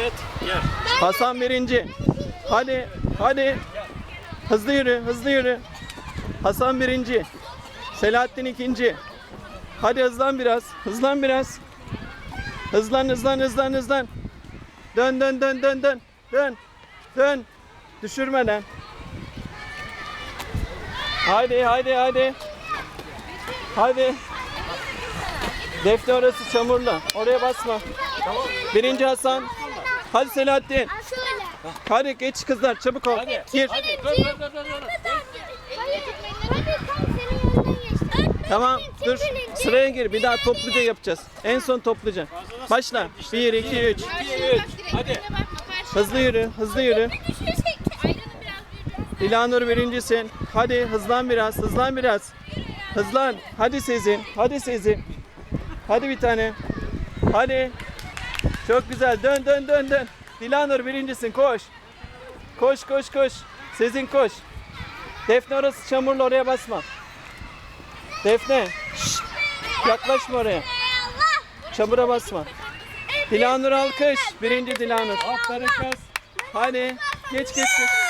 Evet. Gel. Hasan birinci. Hadi, hadi. Hızlı yürü, hızlı yürü. Hasan birinci. Selahattin ikinci. Hadi hızlan biraz, hızlan biraz. Hızlan, hızlan, hızlan, hızlan. Dön, dön, dön, dön, dön. Dön, dön. Düşürmeden. Haydi, haydi, haydi. Haydi. Defne orası çamurlu. Oraya basma. Birinci Hasan. Hadi Selahattin. Şöyle. Hadi geç kızlar çabuk ol. Gir. Hadi. Dur dur dur dur. dur. Hayır. Hadi tam senin yanından geçtim. Tamam dur sıraya gir bir daha topluca yapacağız. En son topluca. Başla. 1 2 3. 2 3. Hadi. Hızlı yürü, hızlı yürü. İlanur birincisin. Hadi hızlan biraz, hızlan biraz. Hızlan. Hadi Sezin, hadi Sezin. Hadi bir tane. Hadi. Çok güzel. Dön dön dön dön. Dilanur birincisin. Koş. Koş koş koş. Sezin koş. Defne orası çamurlu oraya basma. Defne. şşt, Yaklaşma oraya. Çamura basma. Dilanur alkış. Birinci Dilanur. Aferin kız. Hadi. Geç geç geç.